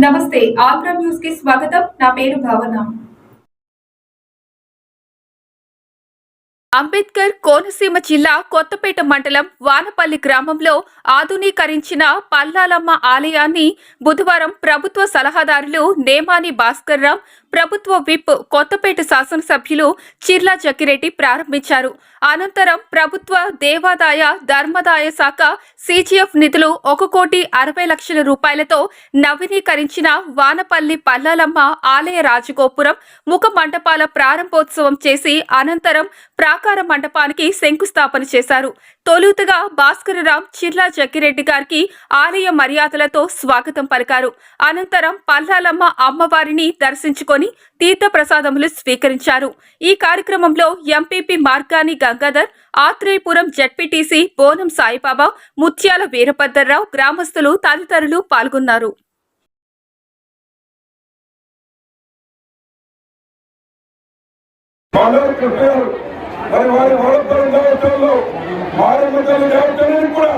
నమస్తే ఆంధ్ర న్యూస్కి స్వాగతం నా పేరు భావన అంబేద్కర్ కోనసీమ జిల్లా కొత్తపేట మండలం వానపల్లి గ్రామంలో ఆధునీకరించిన పల్లాలమ్మ ఆలయాన్ని బుధవారం ప్రభుత్వ సలహాదారులు నేమాని భాస్కర్రావు ప్రభుత్వ విప్ కొత్తపేట శాసనసభ్యులు చిర్లా జక్కిరెడ్డి ప్రారంభించారు. అనంతరం ప్రభుత్వ దేవాదాయ ధర్మదాయ శాఖ సిజిఎఫ్ నిధులు ఒక కోటి అరవై లక్షల రూపాయలతో నవీకరించిన వానపల్లి పల్లాలమ్మ ఆలయ రాజగోపురం ముఖ మంటపాల ప్రారంభోత్సవం చేసి అనంతరం సాకార మండపానికి శంకుస్థాపన చేశారు. తొలుతగా భాస్కరరావు చిర్లా జగ్గిరెడ్డి గారికి ఆలయ మర్యాదలతో స్వాగతం పలికారు. అనంతరం పల్లాలమ్మ అమ్మవారిని దర్శించుకొని తీర్థప్రసాదములు స్వీకరించారు. ఈ కార్యక్రమంలో ఎంపీపీ మార్గాని గంగాధర్ ఆత్రేయపురం జడ్పీటీసీ బోనం సాయిబాబా ముత్యాల వీరభద్రరావు గ్రామస్తులు తదితరులు పాల్గొన్నారు. మానవ కృష్ణుడు మరి వారి వరపరం దేవతల్లో మారమతల దేవతలను కూడా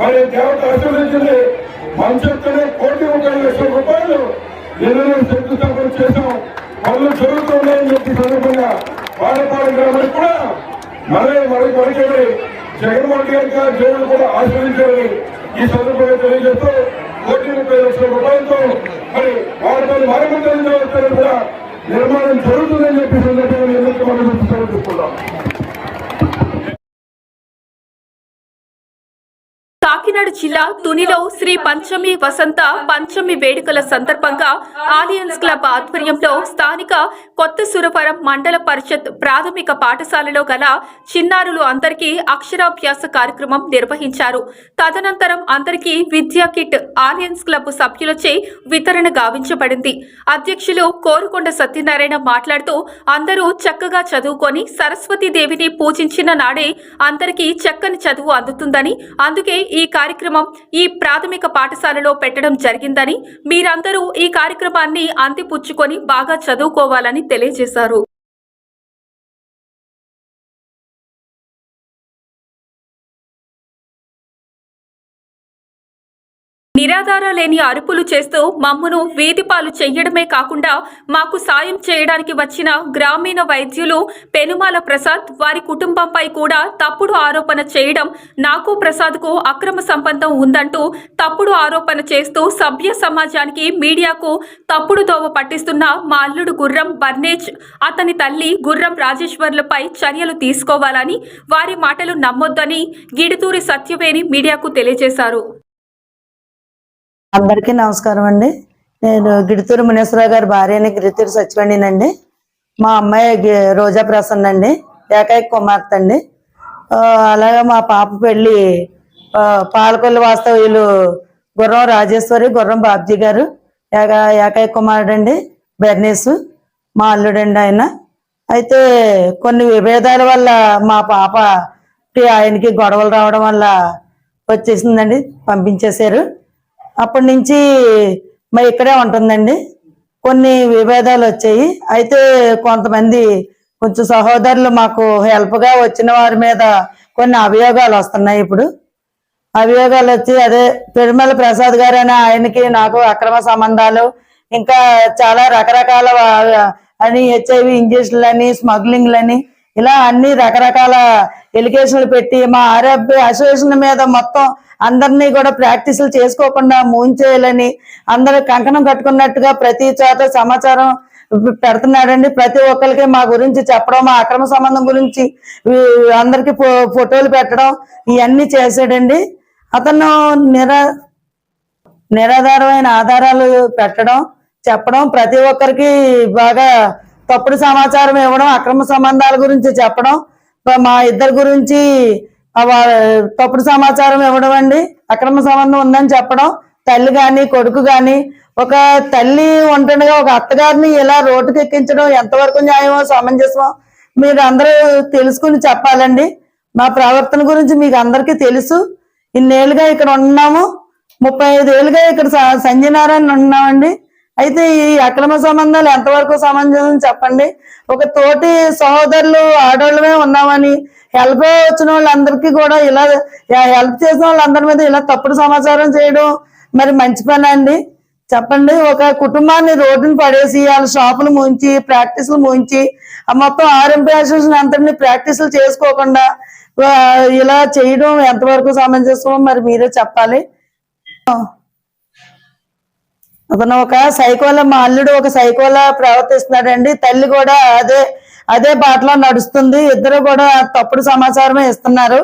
మరి దేవత ఆశీర్వదించింది. మంచెత్తనే కోటి ముప్పై లక్షల రూపాయలు నిన్న శంకుస్థాపన చేశాం. పనులు జరుగుతున్నాయని చెప్పి సందర్భంగా వాడపాడు గ్రామానికి కూడా మరే మరి మరికెళ్ళి జగన్మోహన్ రెడ్డి గారి దేవుడు కూడా ఆశీర్వించాలని ఈ సందర్భంగా తెలియజేస్తూ కోటి ముప్పై లక్షల రూపాయలతో మరి వారపాడు మారమంతల దేవతలను కూడా నిర్మాణం జరుగుతుందని చెప్పి సందర్భంగా నిర్ణయం మనం తీసుకున్నాం కాకినాడ జిల్లా తునిలో శ్రీ పంచమి వసంత పంచమి వేడుకల సందర్భంగా ఆలియన్స్ క్లబ్ ఆధ్వర్యంలో స్థానిక కొత్త సురవరం మండల పరిషత్ ప్రాథమిక పాఠశాలలో గల చిన్నారులు అందరికీ అక్షరాభ్యాస కార్యక్రమం నిర్వహించారు. తదనంతరం అందరికీ విద్యా కిట్ ఆలియన్స్ క్లబ్ సభ్యులచే వితరణ గావించబడింది. అధ్యక్షులు కోరుకొండ సత్యనారాయణ మాట్లాడుతూ అందరూ చక్కగా చదువుకొని సరస్వతీ దేవిని పూజించిన నాడే అందరికీ చక్కని చదువు అందుతుందని అందుకే ఈ కార్యక్రమం ఈ ప్రాథమిక పాఠశాలలో పెట్టడం జరిగిందని మీరందరూ ఈ కార్యక్రమాన్ని అంతిపుచ్చుకొని బాగా చదువుకోవాలని తెలియజేశారు. ఆధార లేని అరుపులు చేస్తూ మమ్మను వీధిపాలు చెయ్యడమే కాకుండా మాకు సాయం చేయడానికి వచ్చిన గ్రామీణ వైద్యులు పెనుమాల ప్రసాద్ వారి కుటుంబంపై కూడా తప్పుడు ఆరోపణ చేయడం నాకు ప్రసాద్కు అక్రమ సంబంధం ఉందంటూ తప్పుడు ఆరోపణ చేస్తూ సభ్య సమాజానికి మీడియాకు తప్పుడు దోవ పట్టిస్తున్న మా అల్లుడు గుర్రం బర్నేజ్ అతని తల్లి గుర్రం రాజేశ్వర్లపై చర్యలు తీసుకోవాలని వారి మాటలు నమ్మొద్దని గిడితూరి సత్యవేణి మీడియాకు తెలియజేశారు. అందరికీ నమస్కారం అండి. నేను గిడితూరు మునేశ్వరరావు గారి భార్యని గిరితూరు సచివండినండి మా అమ్మాయి గి- రోజా ప్రసన్న అండి. ఏకైక కుమార్తె అండి. అలాగే మా పాప పెళ్ళి ఆ, పాలకొల్లు వాస్తవ్యులు గుర్రం రాజేశ్వరి గుర్రం బాబ్జీ గారు ఏక ఏకైక కుమారుడు అండి బెర్నీసు మా అల్లుడండి ఆయన. అయితే కొన్ని విభేదాల వల్ల మా పాపకి ఆయనకి గొడవలు రావడం వల్ల వచ్చేసిందండి పంపించేశారు. అప్పటి నుంచి మరి ఇక్కడే ఉంటుందండి. కొన్ని విభేదాలు వచ్చాయి. అయితే కొంతమంది కొంచెం సహోదరులు మాకు హెల్ప్గా వచ్చిన వారి మీద కొన్ని అభియోగాలు వస్తున్నాయి ఇప్పుడు. అభియోగాలు వచ్చి అదే పెరుమల ప్రసాద్ గారు ఆయనకి నాకు అక్రమ సంబంధాలు ఇంకా చాలా రకరకాల అని హెచ్ఐవి ఇంజక్షన్లని స్మగ్లింగ్లని ఇలా అన్ని రకరకాల ఎలిగేషన్లు పెట్టి మా ఆర్ఎఫ్బి అసోసియేషన్ మీద మొత్తం అందరినీ కూడా ప్రాక్టీసులు చేసుకోకుండా మూంచేయాలని అందరు కంకణం కట్టుకున్నట్టుగా ప్రతి చోట సమాచారం పెడుతున్నాడండి. ప్రతి ఒక్కరికి మా గురించి చెప్పడం మా అక్రమ సంబంధం గురించి అందరికి ఫో- ఫోటోలు పెట్టడం ఇవన్నీ చేశాడండి. అతను నిరా నిరాధారమైన ఆధారాలు పెట్టడం చెప్పడం ప్రతి ఒక్కరికి బాగా తప్పుడు సమాచారం ఇవ్వడం అక్రమ సంబంధాల గురించి చెప్పడం మా ఇద్దరి గురించి తప్పుడు సమాచారం ఇవ్వడం అండి. అక్రమ సంబంధం ఉందని చెప్పడం తల్లి కానీ కొడుకు కానీ ఒక తల్లి ఉంటుండగా ఒక అత్తగారిని ఇలా రోడ్డుకి ఎక్కించడం ఎంతవరకు న్యాయమో సమంజసమో మీరు అందరూ తెలుసుకుని చెప్పాలండి. మా ప్రవర్తన గురించి మీకు అందరికీ తెలుసు. ఇన్నేళ్ళుగా ఇక్కడ ఉన్నాము. ముప్పై ఐదు ఏళ్ళుగా ఇక్కడ స- సంజయ్ నారాయణ ఉన్నామండి. అయితే ఈ అక్రమ సంబంధాలు ఎంతవరకు సమంజసం చెప్పండి? ఒక తోటి సహోదరులు ఆడవాళ్ళమే ఉన్నామని హెల్ప్ వచ్చిన వాళ్ళందరికీ కూడా ఇలా హెల్ప్ చేసిన వాళ్ళందరి మీద ఇలా తప్పుడు సమాచారం చేయడం మరి మంచి పని అండి. చెప్పండి ఒక కుటుంబాన్ని రోడ్డును పడేసి వాళ్ళ షాపులు ముంచి ప్రాక్టీసులు ముంచి ఆ మొత్తం ఆర్ఎంపీ అంతటిని ప్రాక్టీసులు చేసుకోకుండా ఇలా చేయడం ఎంతవరకు సమంజసమో మరి మీరే చెప్పాలి. అతను ఒక సైకోల మా అల్లుడు ఒక సైకోల ప్రవర్తిస్తున్నాడండి. తల్లి కూడా అదే అదే బాటలో నడుస్తుంది. ఇద్దరు కూడా తప్పుడు సమాచారమే ఇస్తున్నారు.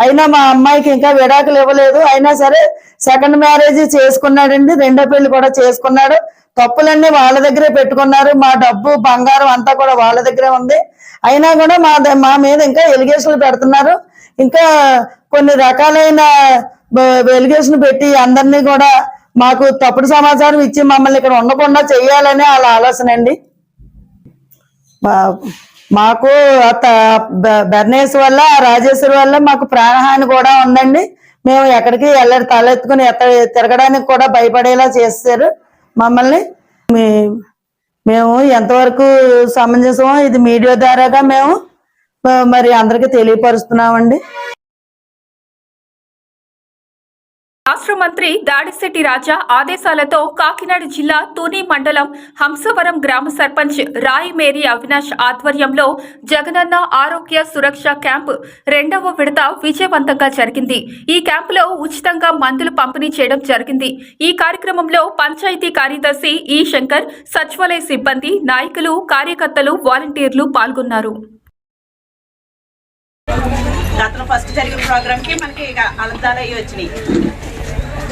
అయినా మా అమ్మాయికి ఇంకా విడాకులు ఇవ్వలేదు. అయినా సరే సెకండ్ మ్యారేజ్ చేసుకున్నాడండి. రెండో పెళ్ళి కూడా చేసుకున్నాడు. తప్పులన్నీ వాళ్ళ దగ్గరే పెట్టుకున్నారు. మా డబ్బు బంగారం అంతా కూడా వాళ్ళ దగ్గరే ఉంది. అయినా కూడా మా ద- మా మీద ఇంకా ఎలిగేషన్లు పెడుతున్నారు. ఇంకా కొన్ని రకాలైన ఎలిగేషన్ పెట్టి అందరినీ కూడా మాకు తప్పుడు సమాచారం ఇచ్చి మమ్మల్ని ఇక్కడ ఉండకుండా చేయాలనే వాళ్ళ ఆలోచన అండి. మా- మాకు త- బ- బెర్నేస్ వల్ల ఆ రాజేశ్వరి వల్ల మాకు ప్రాణహాని కూడా ఉందండి. మేము ఎక్కడికి వెళ్ళి తలెత్తుకుని ఎత్త తిరగడానికి కూడా భయపడేలా చేస్తారు మమ్మల్ని. మీ- మేము ఎంతవరకు సమంజసమో ఇది మీడియా ద్వారాగా మేము మరి అందరికీ తెలియపరుస్తున్నామండి. రాష్ట్ర మంత్రి దాడిశెట్టి రాజా ఆదేశాలతో కాకినాడ జిల్లా తుని మండలం హంసవరం గ్రామ సర్పంచ్ రాయి మేరీ అవినాష్ ఆధ్వర్యంలో జగనన్న ఆరోగ్య సురక్ష క్యాంప్ రెండవ విడత విజయవంతంగా జరిగింది. ఈ క్యాంపులో ఉచితంగా మందులు పంపిణీ చేయడం జరిగింది. ఈ కార్యక్రమంలో పంచాయతీ కార్యదర్శి ఈ శంకర్ సచివాలయ సిబ్బంది నాయకులు కార్యకర్తలు వాలంటీర్లు పాల్గొన్నారు. గతంలో ఫస్ట్ జరిగిన ప్రోగ్రామ్కి మనకి ఇక అలంతాలు అయ్యి వచ్చినాయి.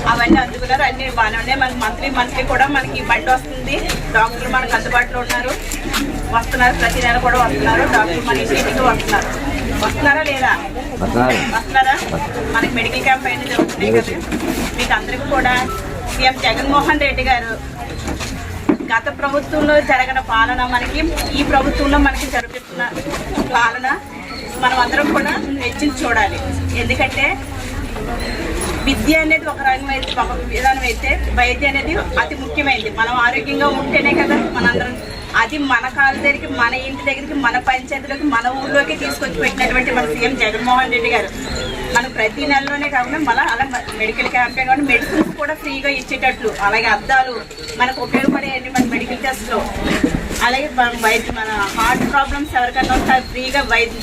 అవన్నీ అందుకున్నారు. అన్ని బాగానే ఉన్నాయి. మనకి మంత్లీ మంత్లీ కూడా మనకి బండి వస్తుంది. డాక్టర్లు మనకు అందుబాటులో ఉన్నారు. వస్తున్నారు. ప్రతి నెల కూడా వస్తున్నారు. డాక్టర్లు మన ఇంటికి వస్తున్నారు. వస్తున్నారా లేదా? వస్తున్నారా. మనకి మెడికల్ క్యాంప్ అయినా జరుగుతున్నాయి కదా. మీకు అందరికీ కూడా సీఎం జగన్మోహన్ రెడ్డి గారు గత ప్రభుత్వంలో జరగని పాలన మనకి ఈ ప్రభుత్వంలో మనకి జరుగుతున్న పాలన మనం అందరం కూడా హెచ్చించి చూడాలి. ఎందుకంటే విద్య అనేది ఒక రంగం అయితే ఒక విధానం అయితే వైద్య అనేది అతి ముఖ్యమైనది. మనం ఆరోగ్యంగా ఉంటేనే కదా మనందరం అది మన కాళ్ళ దగ్గరికి మన ఇంటి దగ్గరికి మన పంచాయతీలోకి మన ఊళ్ళోకి తీసుకొచ్చి పెట్టినటువంటి మన సీఎం జగన్మోహన్ రెడ్డి గారు. మనం ప్రతి నెలలోనే కాకుండా మళ్ళీ అలా మెడికల్ క్యాంపే కాకుండా మెడిసిన్స్ కూడా ఫ్రీగా ఇచ్చేటట్లు. అలాగే అద్దాలు మనకు ఉపయోగపడే మన మెడికల్ టెస్ట్లో అలాగే వైద్య మన హార్ట్ ప్రాబ్లమ్స్ ఎవరికైనా వస్తే ఫ్రీగా వైద్య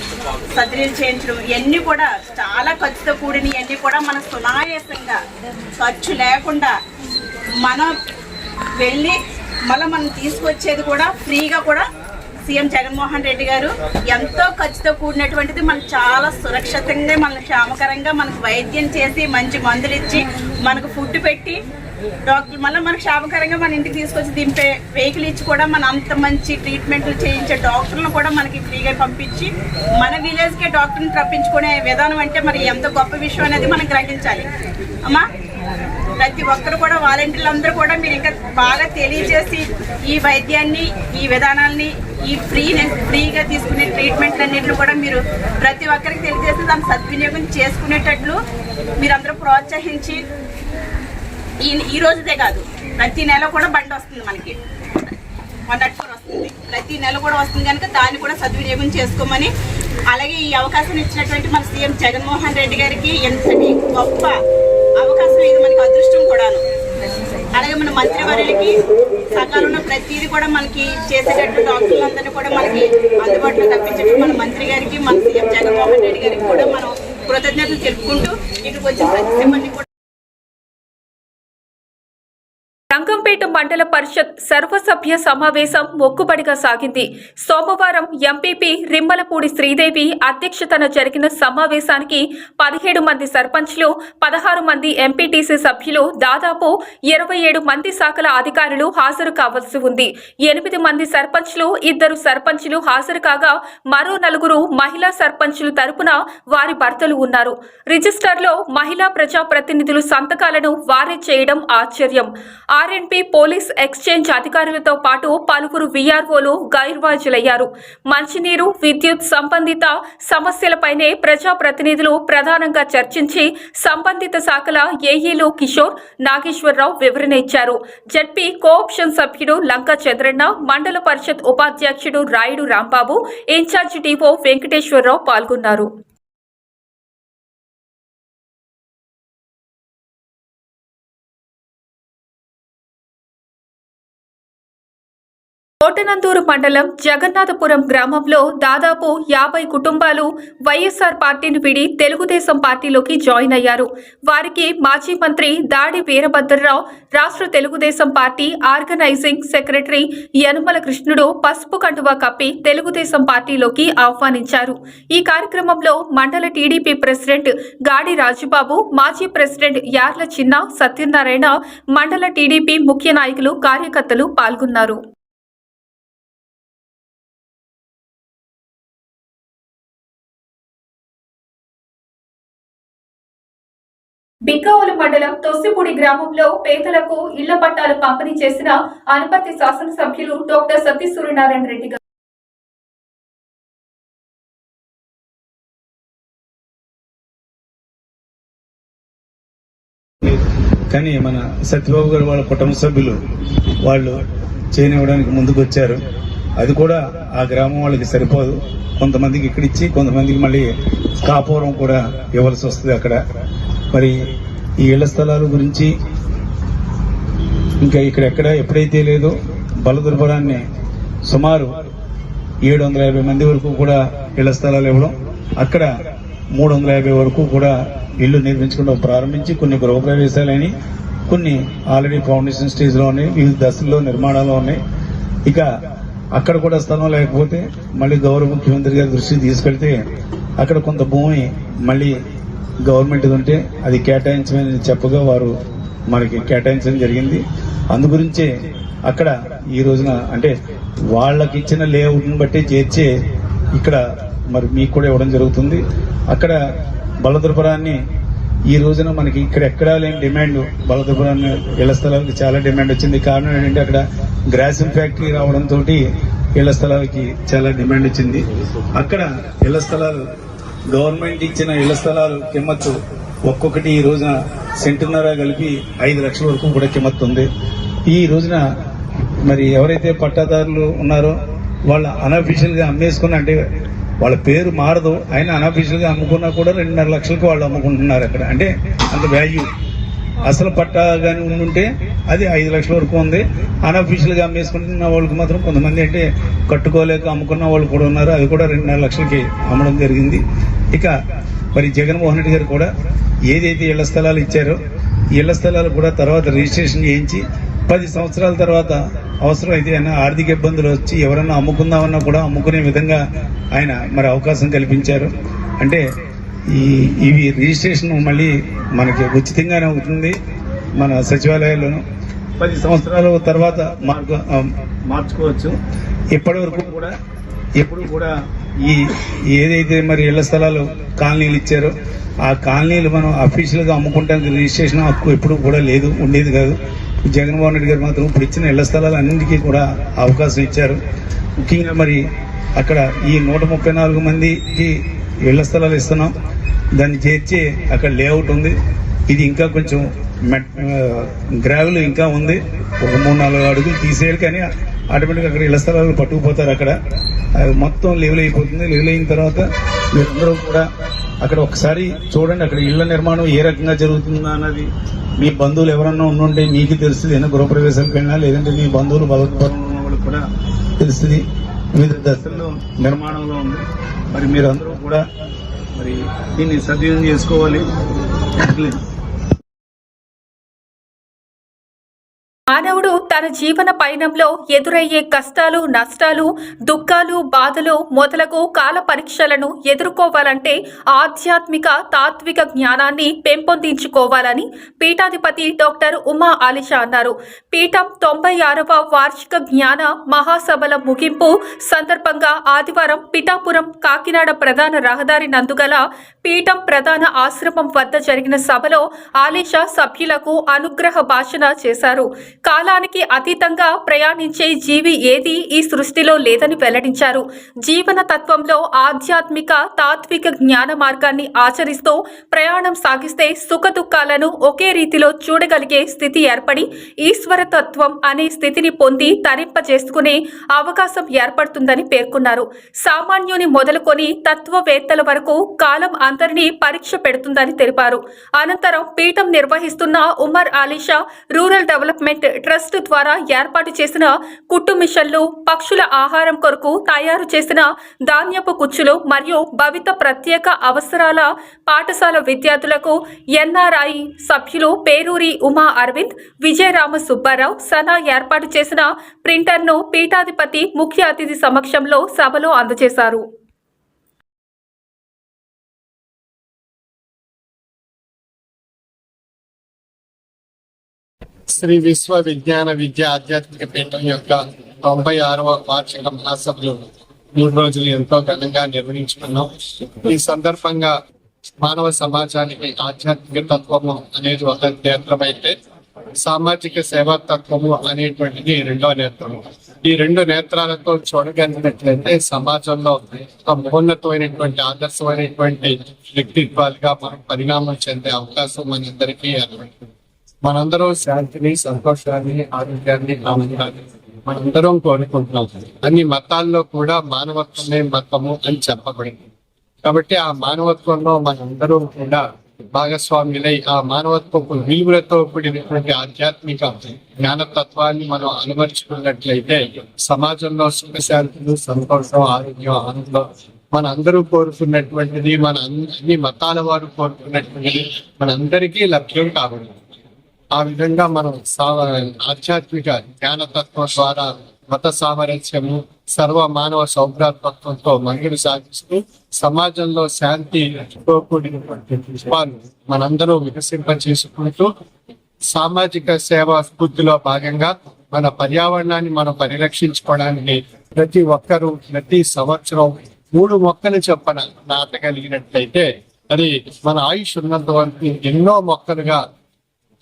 సర్జరీలు చేయించడం ఇవన్నీ కూడా చాలా ఖర్చుతో కూడిన ఇవన్నీ కూడా మన సునాయాసంగా ఖర్చు లేకుండా మనం వెళ్ళి మళ్ళీ మనం తీసుకొచ్చేది కూడా ఫ్రీగా కూడా సీఎం జగన్మోహన్ రెడ్డి గారు ఎంతో ఖర్చుతో కూడినటువంటిది మనకు చాలా సురక్షితంగా మనకు క్షేమకరంగా మనకు వైద్యం చేసి మంచి మందులు ఇచ్చి మనకు ఫుడ్ పెట్టి డాక్టర్ మళ్ళీ మనకు క్షేమకరంగా మన ఇంటికి తీసుకొచ్చి దింపే వెహికల్ ఇచ్చి కూడా మన అంత మంచి ట్రీట్మెంట్లు చేయించే డాక్టర్లను కూడా మనకి ఫ్రీగా పంపించి మన విలేజ్కే డాక్టర్ని రప్పించుకునే విధానం అంటే మరి ఎంత గొప్ప విషయం అనేది మనం గ్రహించాలి. అమ్మా ప్రతి ఒక్కరు కూడా వాలంటీర్లు అందరూ కూడా మీరు ఇంకా బాగా తెలియజేసి ఈ వైద్యాన్ని ఈ విధానాల్ని ఈ ఫ్రీ ఫ్రీగా తీసుకునే ట్రీట్మెంట్ అన్నింటిని కూడా మీరు ప్రతి ఒక్కరికి తెలియజేసి దాన్ని సద్వినియోగం చేసుకునేటట్లు మీరందరూ ప్రోత్సహించి ఈ ఈ రోజుదే కాదు ప్రతి నెల కూడా బండి వస్తుంది మనకి. వన్ వస్తుంది. ప్రతి నెల కూడా వస్తుంది కనుక దాన్ని కూడా సద్వినియోగం చేసుకోమని అలాగే ఈ అవకాశం ఇచ్చినటువంటి మన సీఎం జగన్మోహన్ రెడ్డి గారికి ఎంతటి గొప్ప అవకాశం ఇది మనకి అదృష్టం కూడాను. అలాగే మన మంత్రివర్యులకి సకాలంలో ప్రతిదీ కూడా మనకి చేసేటట్టు డాక్టర్లందరినీ కూడా మనకి అందుబాటులో కల్పించేటట్టు మన మంత్రి గారికి మన సీఎం జగన్మోహన్ రెడ్డి గారికి కూడా మనం కృతజ్ఞతలు తెలుపుకుంటూ ఇక్కడికి వచ్చిన ప్రతి సిబ్బంది రంగంపేట మండల పరిషత్ సర్వసభ్య సమావేశం మొక్కుబడిగా సాగింది. సోమవారం ఎంపీపీ రిమ్మలపూడి శ్రీదేవి అధ్యక్షతన జరిగిన సమావేశానికి పదిహేడు మంది సర్పంచ్లు పదహారు మంది ఎంపీటీసీ సభ్యులు దాదాపు ఇరవై ఏడు మంది శాఖల అధికారులు హాజరు కావాల్సి ఉంది. ఎనిమిది మంది సర్పంచ్లు ఇద్దరు సర్పంచ్లు హాజరు కాగా మరో నలుగురు మహిళా సర్పంచ్లు తరపున వారి భర్తలు ఉన్నారు. రిజిస్టర్లో మహిళా ప్రజా ప్రతినిధులు సంతకాలను వారే చేయడం ఆశ్చర్యం. ఆర్ఎన్పి పోలీస్ ఎక్స్చేంజ్ అధికారులతో పాటు పలువురు వీఆర్ఓలు గైర్వాజులయ్యారు మంచినీరు విద్యుత్ సంబంధిత సమస్యలపైనే ప్రజా ప్రతినిధులు ప్రధానంగా చర్చించి సంబంధిత శాఖల ఏఈలు కిషోర్ నాగేశ్వరరావు వివరణ ఇచ్చారు. జడ్పీ కోఆప్షన్ సభ్యుడు లంకా చంద్రన్న మండల పరిషత్ ఉపాధ్యక్షుడు రాయుడు రాంబాబు ఇన్ఛార్జి డిఓ వెంకటేశ్వరరావు పాల్గొన్నారు. కోటనందూరు మండలం జగన్నాథపురం గ్రామంలో దాదాపు యాభై కుటుంబాలు వైఎస్ఆర్ పార్టీని విడి తెలుగుదేశం పార్టీలోకి జాయిన్ అయ్యారు. వారికి మాజీ మంత్రి దాడి వీరభద్రరావు రాష్ట్ర Telugudesam party organising secretary Yanamala Krishnudu పసుపు కండువా కప్పి తెలుగుదేశం పార్టీలోకి ఆహ్వానించారు. ఈ కార్యక్రమంలో మండల టీడీపీ ప్రెసిడెంట్ గాడి రాజుబాబు మాజీ ప్రెసిడెంట్ యార్ల చిన్న సత్యనారాయణ మండల టీడీపీ ముఖ్య నాయకులు కార్యకర్తలు పాల్గొన్నారు. బిక్కావులు మండలం తొస్సిపూడి గ్రామంలో పేదలకు ఇళ్ళ పట్టాలు పంపిణీ చేసిన అనపర్తి శాసనసభ్యులు డాక్టర్ సతీ సూర్యనారాయణ రెడ్డి గారు. కానీ మన సత్యబాబు గారు వాళ్ళ కుటుంబ సభ్యులు వాళ్ళు చేయనివ్వడానికి ముందుకు వచ్చారు అది కూడా ఆ గ్రామం వాళ్ళకి సరిపోదు. కొంతమందికి ఇక్కడ ఇచ్చి కొంతమందికి మళ్ళీ కాపురం కూడా ఇవ్వాల్సి వస్తుంది అక్కడ. మరి ఈ ఇళ్ళ స్థలాల గురించి ఇంకా ఇక్కడ ఎక్కడ ఎప్పుడైతే లేదో బల దుర్బలాన్ని సుమారు ఏడు వందల యాభై మంది వరకు కూడా ఇళ్ళ స్థలాలు ఇవ్వడం అక్కడ మూడు వందల యాభై వరకు కూడా ఇల్లు నిర్మించుకోవడం ప్రారంభించి కొన్ని గృహప్రవేశాలని కొన్ని ఆల్రెడీ ఫౌండేషన్ స్టేజ్లో ఉన్నాయి వివిధ దశల్లో నిర్మాణాలు ఉన్నాయి. ఇక అక్కడ కూడా స్థలం లేకపోతే మళ్ళీ గౌరవ ముఖ్యమంత్రి గారి దృష్టికి తీసుకెళ్తే అక్కడ కొంత భూమి మళ్ళీ గవర్నమెంట్ ఉంటే అది కేటాయించమని చెప్పగా వారు మనకి కేటాయించడం జరిగింది. అందు గురించే అక్కడ ఈ రోజున అంటే వాళ్ళకి ఇచ్చిన లేఅవుట్ని బట్టి చేర్చే ఇక్కడ మరి మీకు కూడా ఇవ్వడం జరుగుతుంది. అక్కడ బలదుర్పురాన్ని ఈ రోజున మనకి ఇక్కడ ఎక్కడా లేని డిమాండ్ బలదుర్పురాన్ని ఇళ్ళ స్థలాలకి చాలా డిమాండ్ వచ్చింది. కారణం ఏంటంటే అక్కడ గ్రాసిం ఫ్యాక్టరీ రావడంతో ఇళ్ళ స్థలాలకి చాలా డిమాండ్ వచ్చింది. అక్కడ ఇళ్ళ స్థలాలు గవర్నమెంట్ ఇచ్చిన ఇళ్ళ స్థలాలు కిమ్మచ్చు ఒక్కొక్కటి ఈ రోజున సెంటున్నర కలిపి ఐదు లక్షల వరకు కూడా కిమ్మత్తుంది. ఈ రోజున మరి ఎవరైతే పట్టాదారులు ఉన్నారో వాళ్ళ అనఫీషియల్గా అమ్మేసుకుని అంటే వాళ్ళ పేరు మారదు. అయినా అనఫీషియల్గా అమ్ముకున్నా కూడా రెండున్నర లక్షలకు వాళ్ళు అమ్ముకుంటున్నారు అక్కడ. అంటే అంత వాల్యూ అసలు పట్టా కానీ ఉండుంటే అది ఐదు లక్షల వరకు ఉంది. అన్అఫీషియల్గా అమ్మేసుకుంటున్న వాళ్ళకి మాత్రం కొంతమంది అంటే కట్టుకోలేక అమ్ముకున్న వాళ్ళు కూడా ఉన్నారు. అది కూడా రెండున్నర లక్షలకి అమ్మడం జరిగింది. ఇక మరి జగన్మోహన్ రెడ్డి గారు కూడా ఏదైతే ఇళ్ళ స్థలాలు ఇచ్చారో ఇళ్ళ స్థలాలు కూడా తర్వాత రిజిస్ట్రేషన్ చేయించి పది సంవత్సరాల తర్వాత అవసరం అయితే అయినా ఆర్థిక ఇబ్బందులు వచ్చి ఎవరన్నా అమ్ముకుందామన్నా కూడా అమ్ముకునే విధంగా ఆయన మరి అవకాశం కల్పించారు. అంటే ఈ ఇవి రిజిస్ట్రేషన్ మళ్ళీ మనకి ఉచితంగానే అవుతుంది మన సచివాలయాల్లోనూ. పది సంవత్సరాల తర్వాత మార్చుకోవచ్చు. ఇప్పటి వరకు కూడా ఎప్పుడు కూడా ఈ ఏదైతే మరి ఇళ్ళ స్థలాలు కాలనీలు ఇచ్చారో ఆ కాలనీలు మనం అఫీషియల్గా అమ్ముకుంటానికి రిజిస్ట్రేషన్ హక్కు ఎప్పుడు కూడా లేదు ఉండేది కాదు. జగన్మోహన్ రెడ్డి గారు మాత్రం ఇప్పుడు ఇచ్చిన ఇళ్ళ స్థలాలు అన్నింటికీ కూడా అవకాశం ఇచ్చారు. ముఖ్యంగా మరి అక్కడ ఈ నూట ముప్పై నాలుగు మందికి ఇళ్ళ స్థలాలు ఇస్తున్నాం. దాన్ని చేర్చి అక్కడ లేఅవుట్ ఉంది. ఇది ఇంకా కొంచెం మెట్ గ్రావెల్ ఇంకా ఉంది. ఒక మూడు నాలుగు అడుగులు తీసేయాలి కానీ ఆటోమేటిక్గా అక్కడ ఇళ్ళ స్థలాలు పట్టుకుపోతారు అక్కడ. అది మొత్తం లెవెల్ అయిపోతుంది. లెవెల్ అయిన తర్వాత మీరందరూ కూడా అక్కడ ఒకసారి చూడండి. అక్కడ ఇళ్ళ నిర్మాణం ఏ రకంగా జరుగుతుందా అన్నది. మీ బంధువులు ఎవరన్నా ఉండుంటే మీకు తెలుస్తుంది. ఏదైనా గృహప్రవేశాలకు వెళ్ళినా లేదంటే మీ బంధువులు బలపరం వాళ్ళకి కూడా తెలుస్తుంది. వివిధ దశల్లో నిర్మాణంలో ఉంది. మరి మీరందరూ కూడా మరి దీన్ని సద్వినియోగం చేసుకోవాలి. మానవుడు తన జీవన పయనంలో ఎదురయ్యే కష్టాలు నష్టాలు దుఃఖాలు బాధలు మొదలగు కాల పరీక్షలను ఎదుర్కోవాలంటే ఆధ్యాత్మిక తాత్విక జ్ఞానాన్ని పెంపొందించుకోవాలని పీఠాధిపతి డాక్టర్ ఉమా ఆలిషా అన్నారు. పీఠం తొంభై ఆరవ వార్షిక జ్ఞాన మహాసభల ముగింపు సందర్భంగా ఆదివారం పిఠాపురం కాకినాడ ప్రధాన రహదారి నందుగల పీఠం ప్రధాన ఆశ్రమం వద్ద జరిగిన సభలో ఆలిషా సభ్యులకు అనుగ్రహ భాషణ చేశారు. కాలానికి అతీతంగా ప్రయాణించే జీవి ఏది ఈ సృష్టిలో లేదని వెల్లడించారు. జీవన తత్వంలో ఆధ్యాత్మిక తాత్విక జ్ఞాన మార్గాన్ని ఆచరిస్తూ ప్రయాణం సాగిస్తే సుఖ దుఃఖాలను ఒకే రీతిలో చూడగలిగే స్థితి ఏర్పడి ఈశ్వర తత్వం అనే స్థితిని పొంది తరింపజేసుకునే అవకాశం ఏర్పడుతుందని పేర్కొన్నారు. సామాన్యుని మొదలుకొని తత్వవేత్తల వరకు కాలం అందరినీ పరీక్ష పెడుతుందని తెలిపారు. అనంతరం పీఠం నిర్వహిస్తున్న Umar Alisha rural development trust ద్వారా ఏర్పాటు చేసిన కుట్టు మిషన్లు పక్షుల ఆహారం కొరకు తయారు చేసిన ధాన్యపు కుచ్చులు మరియు భవిత ప్రత్యేక అవసరాల పాఠశాల విద్యార్థులకు ఎన్ఆర్ఐ సభ్యులు పేరూరి ఉమా అరవింద్ విజయరామ సుబ్బారావు సనా ఏర్పాటు చేసిన ప్రింటర్ను పీఠాధిపతి ముఖ్య అతిథి సమక్షంలో సభలో అందజేశారు. శ్రీ విశ్వ విజ్ఞాన విద్య ఆధ్యాత్మిక పీఠం యొక్క తొంభై ఆరవ వార్షిక మహాసభలు మూడు రోజులు ఎంతో ఘనంగా నిర్వహించుకున్నాం. ఈ సందర్భంగా మానవ సమాజానికి ఆధ్యాత్మిక తత్వము అనేది ఒక నేత్రమైతే సామాజిక సేవా తత్వము అనేటువంటిది రెండో నేత్రము ఈ రెండు నేత్రాలతో చూడగలిగినట్లయితే సమాజంలో ఒక మహోన్నతమైనటువంటి ఆదర్శమైనటువంటి వ్యక్తిత్వాలుగా మనం పరిణామం చెందే అవకాశం మనందరికీ అనుకుంటుంది మనందరం శాంతిని సంతోషాన్ని ఆరోగ్యాన్ని ఆనందాన్ని మనందరం కోరుకుంటున్నాం. అన్ని మతాల్లో కూడా మానవత్వమే మతము అని చెప్పబడింది. కాబట్టి ఆ మానవత్వంలో మనందరం కూడా భాగస్వామ్యులై ఆ మానవత్వపు విలువలతో కూడినటువంటి ఆధ్యాత్మిక జ్ఞానతత్వాన్ని మనం అలవరుచుకున్నట్లయితే సమాజంలో సుఖశాంతులు సంతోషం ఆరోగ్యం ఆనందం మన అందరూ కోరుకున్నటువంటిది మన అన్ని అన్ని మతాల వారు కోరుకున్నటువంటిది మనందరికీ లభ్యం కాబట్టి ఆ విధంగా మనం సా- ఆధ్యాత్మిక జ్ఞానతత్వం ద్వారా మత సామరస్యము సర్వ మానవ సౌభ్రాత్మత్వంతో మనుగడ సాధిస్తూ సమాజంలో శాంతి కూడినటువంటి పుష్పాలు మనందరూ వికసింప చేసుకుంటూ సామాజిక సేవా స్ఫూర్తిలో భాగంగా మన పర్యావరణాన్ని మనం పరిరక్షించుకోవడానికి ప్రతి ఒక్కరూ ప్రతి సంవత్సరం మూడు మొక్కలు చెప్పన నాటగలిగినట్లయితే అది మన ఆయుష్ ఉన్నంత వరకు ఎన్నో మొక్కలుగా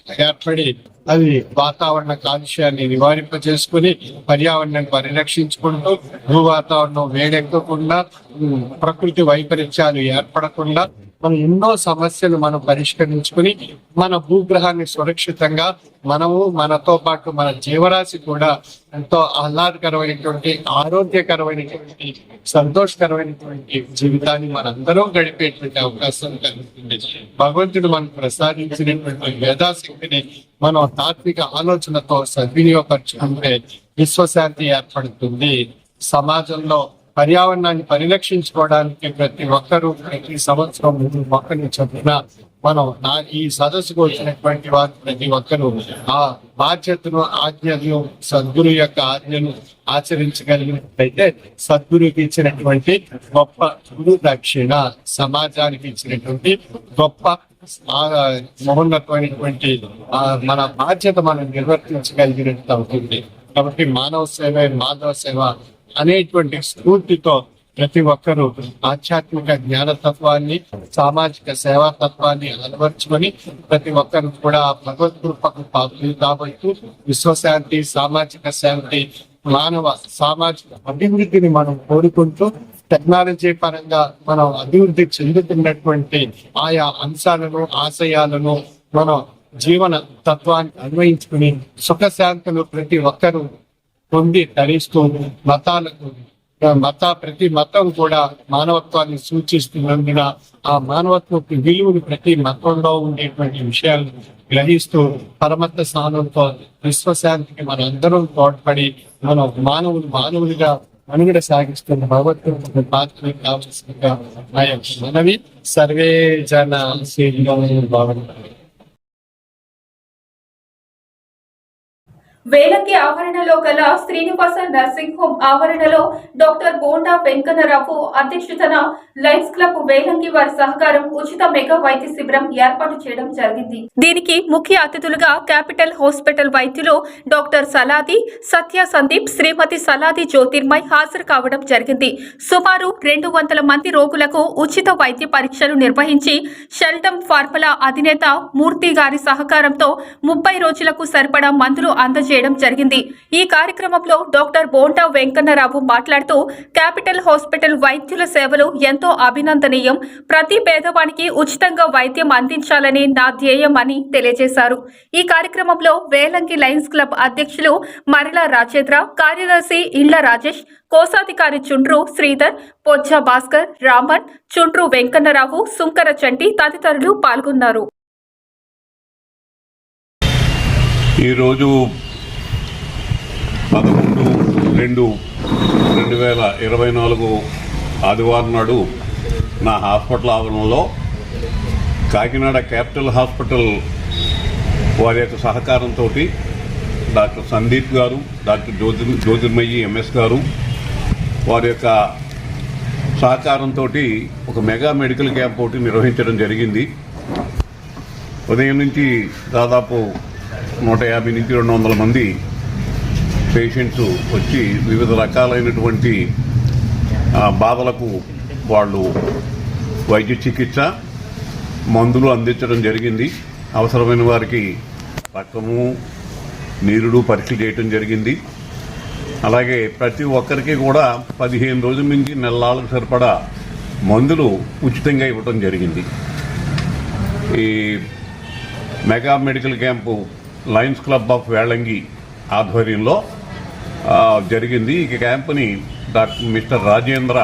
ఏర్పడి అది వాతావరణ కాలుష్యాన్ని నివారింప చేసుకుని పర్యావరణాన్ని పరిరక్షించుకుంటూ భూ వాతావరణం వేడెక్కకుండా ప్రకృతి వైపరీత్యాలు ఏర్పడకుండా మనం ఎన్నో సమస్యలు మనం పరిష్కరించుకుని మన భూగ్రహాన్ని సురక్షితంగా మనము మనతో పాటు మన జీవరాశి కూడా ఎంతో ఆహ్లాదకరమైనటువంటి ఆరోగ్యకరమైనటువంటి సంతోషకరమైనటువంటి జీవితాన్ని మనందరం గడిపేటువంటి అవకాశం కలుగుతుంది. భగవంతుడు మనకు ప్రసాదించినటువంటి మేధాశక్తిని మనం తాత్విక ఆలోచనతో సద్వినియోగపరచుకుంటే విశ్వశాంతి ఏర్పడుతుంది. సమాజంలో పర్యావరణాన్ని పరిరక్షించుకోవడానికి ప్రతి ఒక్కరూ ప్రతి సంవత్సరం మూడు మొక్కలు చొప్పున మనం నా ఈ సదస్సుకు వచ్చినటువంటి వారు ప్రతి ఒక్కరూ ఆ బాధ్యతను ఆజ్ఞను సద్గురు యొక్క ఆజ్ఞను ఆచరించగలిగినట్లయితే సద్గురుకి ఇచ్చినటువంటి గొప్ప గురు దక్షిణ సమాజానికి ఇచ్చినటువంటి గొప్ప మహోన్నతమైనటువంటి మన బాధ్యత మనం నిర్వర్తించగలిగినట్టు అవుతుంది. కాబట్టి మానవ సేవ మాధవ సేవ అనేటువంటి స్ఫూర్తితో ప్రతి ఒక్కరూ ఆధ్యాత్మిక జ్ఞానతత్వాన్ని సామాజిక సేవా తత్వాన్ని అలవర్చుకొని ప్రతి ఒక్కరు కూడా భగవత్ కృపకు పాత్రలు కాబట్టు విశ్వశాంతి సామాజిక శాంతి మానవ సామాజిక అభివృద్ధిని మనం కోరుకుంటూ టెక్నాలజీ పరంగా మనం అభివృద్ధి చెందుతున్నటువంటి ఆయా అంశాలను ఆశయాలను మనం జీవన తత్వాన్ని అన్వయించుకుని సుఖశాంతులు ప్రతి ఒక్కరూ పొంది తరిస్తూ మతాలకు మత ప్రతి మతం కూడా మానవత్వాన్ని సూచిస్తున్నందున ఆ మానవత్వపు విలువను ప్రతి మతంలో ఉండేటువంటి విషయాలను గ్రహిస్తూ పరమత్వ స్థానంతో విశ్వశాంతికి మన అందరం తోడ్పడి మనం మానవులు మానవులుగా మనుగడ సాగిస్తున్న భగవద్గీత మాత్రమే కావాల్సిందిగా నా యొక్క మనవి. సర్వే జన భావన వేలకి ఆవరణలో గల శ్రీనివాస నర్సింగ్ హోమ్ ఆవరణలో డాక్టర్ బోండా వెంకన్నరావు అధ్యక్షతన లయన్స్ క్లబ్ వేలంకి వారి సహకారం ఉచిత మెగా వైద్య శిబిరం ఏర్పాటు చేయడం జరిగింది. దీనికి ముఖ్య అతిథులుగా క్యాపిటల్ హాస్పిటల్ వైద్యులు డాక్టర్ సలాది సత్య సందీప్ శ్రీమతి సలాది జ్యోతిర్మయ్ హాజరు కావడం జరిగింది. సుమారు రెండు వందల మంది రోగులకు ఉచిత వైద్య పరీక్షలు నిర్వహించి షెల్టమ్ ఫార్ములా అధినేత మూర్తి గారి సహకారంతో ముప్పై రోజులకు సరిపడా మందులు చేయడం జరిగింది. ఈ కార్యక్రమంలో డాక్టర్ బోంటా వెంకన్నరావు మాట్లాడుతూ క్యాపిటల్ హాస్పిటల్ వైద్యుల సేవలు ఎంతో అభినందనీయం. ప్రతి పేదవానికి ఉచితంగా వైద్యం అందించాలని నా ధ్యేయం అని తెలియజేశారు. ఈ కార్యక్రమంలో వేలంగి లయన్స్ క్లబ్ అధ్యక్షులు మరల రాజేంద్ర కార్యదర్శి ఇళ్ళ రాజేష్ కోశాధికారి చుండ్రు శ్రీధర్ పొచ్చ భాస్కర్ రామన్ చుండ్రు వెంకన్నరావు సుంకర చంటి తదితరులు పాల్గొన్నారు. ఈరోజు పదకొండు రెండు రెండు వేల ఇరవై నాలుగు ఆదివారం నాడు నా హాస్పిటల్ ఆవరణలో కాకినాడ క్యాపిటల్ హాస్పిటల్ వారి యొక్క సహకారంతో డాక్టర్ సందీప్ గారు డాక్టర్ జ్యోతి జ్యోతిర్మయ్యి ఎంఎస్ గారు వారి యొక్క సహకారంతో ఒక మెగా మెడికల్ క్యాంప్ ఒకటి నిర్వహించడం జరిగింది. ఉదయం నుంచి దాదాపు నూట యాభై నుంచి రెండు వందల మంది పేషెంట్స్ వచ్చి వివిధ రకాలైనటువంటి బాధలకు వాళ్ళు వైద్య చికిత్స మందులు అందించడం జరిగింది. అవసరమైన వారికి రక్తము నీరుడు పరీక్షలు చేయటం జరిగింది. అలాగే ప్రతి ఒక్కరికి కూడా పదిహేను రోజుల నుంచి నెలలకు సరిపడా మందులు ఉచితంగా ఇవ్వటం జరిగింది. ఈ mega medical camp Lions Club of Velangi ఆధ్వర్యంలో జరిగింది. ఈ క్యాంప్ని డాక్టర్ మిస్టర్ రాజేంద్ర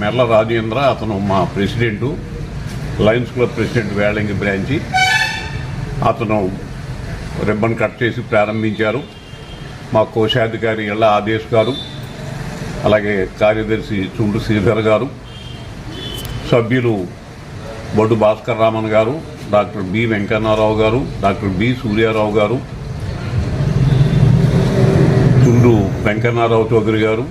మెర్ల రాజేంద్ర అతను మా president Lions Club president Velangi branch. అతను రిబ్బన్ కట్ చేసి ప్రారంభించారు. మా కోశాధికారి ఎల్ల ఆదేశ్ గారు అలాగే కార్యదర్శి చుండు శ్రీధర్ గారు సభ్యులు బొడ్డు భాస్కర్ రామన్ గారు డాక్టర్ బి వెంకన్నారావు గారు డాక్టర్ బి సూర్యారావు గారు చుండు వెంకన్నారావు చౌదరి గారు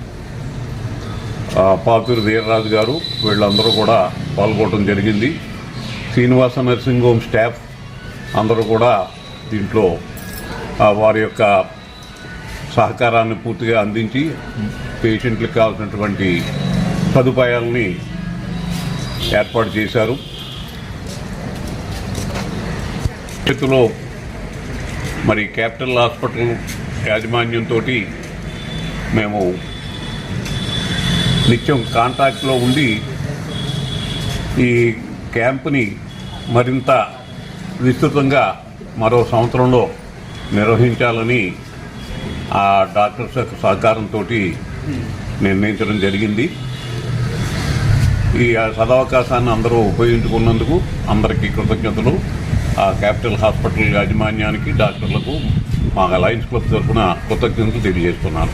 పాతూరు వీర్రాజు గారు వీళ్ళందరూ కూడా పాల్గొనడం జరిగింది. శ్రీనివాస నర్సింగ్ హోమ్ స్టాఫ్ అందరూ కూడా దీంట్లో వారి యొక్క సహకారాన్ని పూర్తిగా అందించి పేషెంట్లకు కావాల్సినటువంటి సదుపాయాలని ఏర్పాటు చేశారు. చేతిలో మరి క్యాపిటల్ హాస్పిటల్ యాజమాన్యంతో మేము నిత్యం కాంటాక్ట్లో ఉండి ఈ క్యాంపుని మరింత విస్తృతంగా మరో సంవత్సరంలో నిర్వహించాలని ఆ డాక్టర్స్ యొక్క సహకారంతో నిర్ణయించడం జరిగింది. ఈ సదవకాశాన్ని అందరూ ఉపయోగించుకున్నందుకు అందరికీ కృతజ్ఞతలు. ఆ క్యాపిటల్ హాస్పిటల్ యాజమాన్యానికి డాక్టర్లకు మా అలయన్స్ క్లబ్ తరఫున కృతజ్ఞతలు తెలియజేస్తున్నాను.